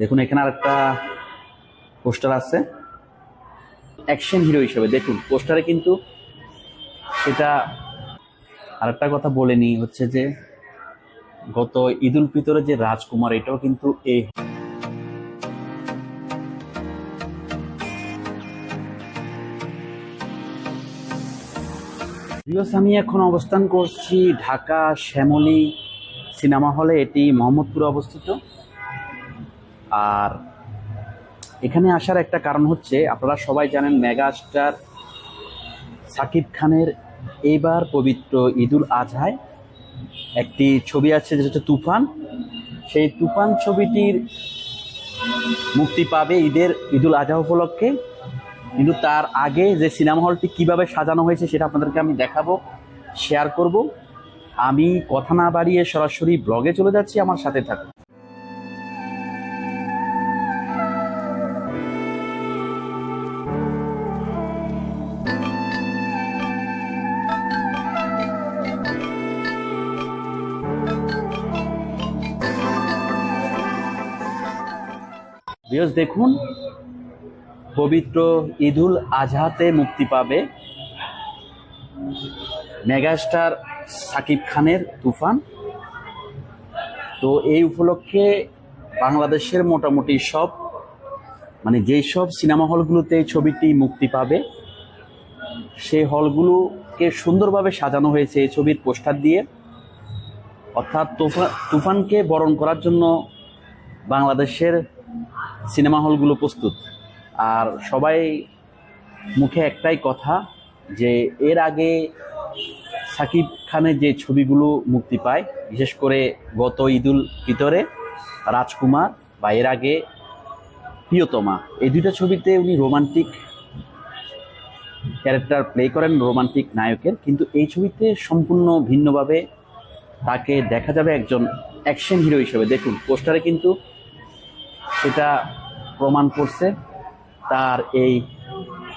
দেখুন, এখানে আরেকটা পোস্টার আছে। অ্যাকশন হিরো হিসেবে, দেখুন, পোস্টারে কিন্তু সেটা আরেকটা কথা বলে নিই, হচ্ছে যে গত ঈদ উল ফিতরে যে রাজকুমার, এটাও কিন্তু এই আমি এখন অবস্থান করছি ঢাকা শ্যামলী সিনেমা হলে, এটি মোহাম্মদপুরে অবস্থিত। আর এখানে আসার একটা কারণ হচ্ছে, আপনারা সবাই জানেন মেগা স্টার সাকিব খানের এইবার পবিত্র ঈদুল আজহায়। একটি ছবি আছে, যেটা হচ্ছে তুফান। সেই তুফান ছবিটির মুক্তি পাবে ঈদের ঈদুল আজহা উপলক্ষে। কিন্তু তার আগে যে সিনেমা হলটি কীভাবে সাজানো হয়েছে সেটা আপনাদেরকে আমি দেখাবো, শেয়ার করব। আমি কথা না বাড়িয়ে সরাসরি ব্লগে চলে যাচ্ছি, আমার সাথে থাকুন। ভিউয়ার্স দেখুন, পবিত্র ঈদুল আজহাতে মুক্তি পাবে মেগাস্টার সাকিব খানের তুফান। তো এই উপলক্ষে বাংলাদেশের মোটামুটি সব মানে যেই সব সিনেমা হলগুলোতে ছবিটি মুক্তি পাবে সেই হলগুলোকে সুন্দরভাবে সাজানো হয়েছে এই ছবির পোস্টার দিয়ে। অর্থাৎ তুফান তুফানকে বরণ করার জন্য বাংলাদেশের সিনেমা হলগুলো প্রস্তুত। আর সবাই মুখে একটাই কথা যে এর আগে সাকিব খানের যে ছবিগুলো মুক্তি পায়, বিশেষ করে গত ঈদুল ফিতরে রাজকুমার বা এর আগে প্রিয়তমা, এই দুইটা ছবিতে উনি রোমান্টিক ক্যারেক্টার প্লে করেন, রোমান্টিক নায়কের। কিন্তু এই ছবিতে সম্পূর্ণ ভিন্নভাবে তাকে দেখা যাবে একজন অ্যাকশন হিরো হিসেবে। দেখুন, পোস্টারে কিন্তু সেটা প্রমাণ করছে তার এই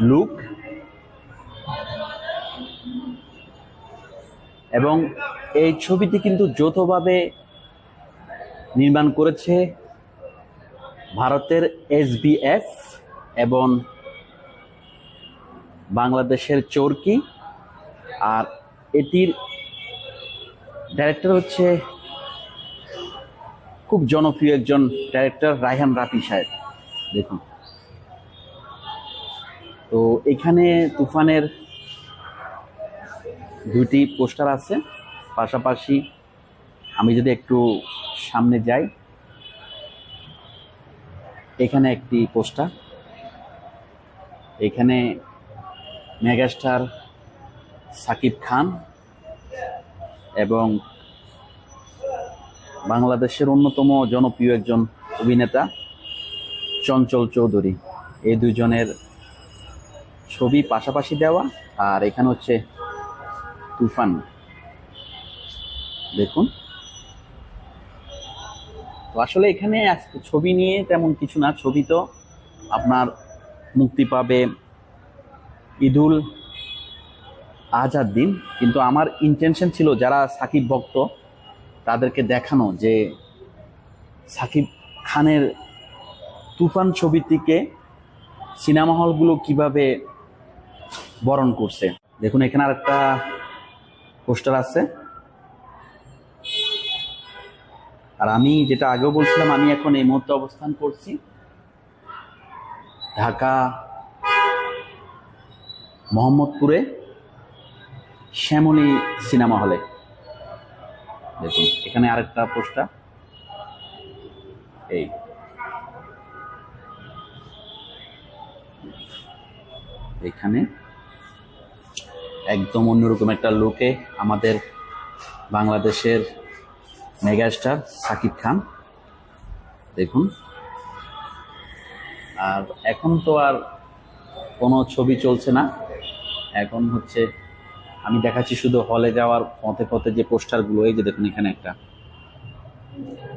লুক এবং এই ছবিটি কিন্তু যৌথভাবে নির্মাণ করেছে ভারতের এসবিএফ এবং বাংলাদেশের চরকি। আর এটির ডাইরেক্টর হচ্ছে খুব জনপ্রিয় একজন ডাইরেক্টর রায়হান রাফি সাহেব। দেখুন। তো এখানে তুফানের দুটি পোস্টার আছে। পাশাপাশি আমি যদি একটু সামনে যাই, এখানে একটি পোস্টার। এখানে মেগাস্টার সাকিব খান এবং বাংলাদেশের অন্যতম জনপ্রিয় একজন অভিনেতা চঞ্চল চৌধুরী। এই দুজনের ছবি পাশাপাশি দেওয়া, আর এখানে হচ্ছে তুফান। দেখুন। তো আসলে এখানে ছবি নিয়ে তেমন কিছু না, ছবি তো আপনার মুক্তি পাবে ঈদুল আজাদ দিন। কিন্তু আমার ইন্টেনশন ছিল, যারা সাকিব ভক্ত তাদেরকে দেখানো যে সাকিব খানের তুফান ছবিটিকে সিনেমা হলগুলো কীভাবে বরণ করছে। দেখুন, এখানে আর একটা পোস্টার আছে। আর আমি যেটা আগেও বলছিলাম, আমি এখন এই মুহূর্তে অবস্থান করছি ঢাকা মোহাম্মদপুরে শ্যামলী সিনেমা হলে। দেখুন, এখানে আরেকটা পোস্টার। এই। এখানে একদম অন্যরকম একটা লোকে আমাদের বাংলাদেশের মেগাস্টার সাকিব খান। দেখুন। আর এখন তো আর কোনো ছবি চলছে না। এখন হচ্ছে আমি দেখাচ্ছি শুধু হলে যাওয়ার পথে পথে যে পোস্টারগুলো এই যে দেখুন এখানে একটা।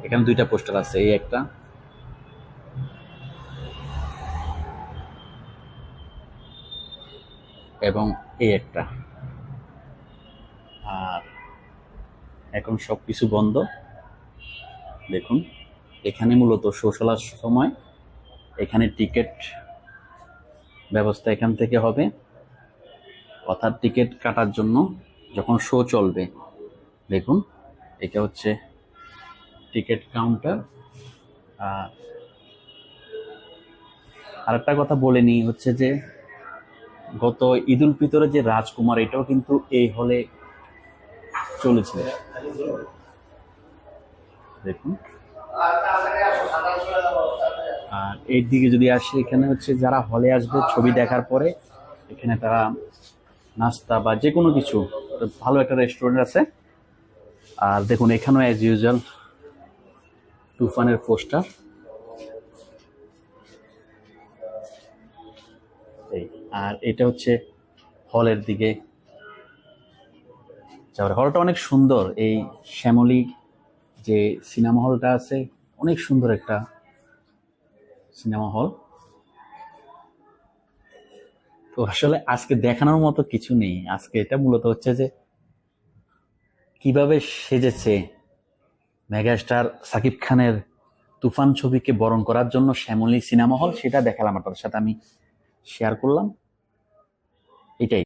এখানে দুইটা পোস্টার আছে, এই একটা। এবং এই একটা। আর এখন সব কিছু বন্ধ। দেখুন, এখানে মূলত শো চলার সময়, এখানে টিকিট ব্যবস্থা এখান থেকে হবে। অর্থাৎ টিকিট কাটার জন্য যখন শো চলবে, দেখুন, এটা হচ্ছে টিকিট কাউন্টার। আর আরেকটা কথা বলে নিই হচ্ছে যে, গত ঈদ উল ফিতরে যে রাজকুমার, এটাও কিন্তু এই হলে চলেছিল। দেখুন। আর এর দিকে যদি আসে, এখানে হচ্ছে যারা হলে আসবে, ছবি দেখার পরে এখানে তারা নাস্তা বা যে কোনো কিছু। ভালো একটা রেস্টুরেন্ট আছে। আর দেখুন, এখানেও অ্যাজ ইউজুয়াল তুফানের পোস্টার। আর এটা হচ্ছে হলের দিকে। হলটা অনেক সুন্দর। এই শ্যামলী যে সিনেমা হলটা আছে, অনেক সুন্দর একটা সিনেমা হল। তো আসলে আজকে দেখানোর মতো কিছু নেই। আজকে এটা মূলত হচ্ছে যে কীভাবে সেজেছে মেগাস্টার সাকিব খানের তুফান ছবিকে বরণ করার জন্য শ্যামলী সিনেমা হল, সেটা দেখালাম আপনাদের সাথে, আমি শেয়ার করলাম। এটাই।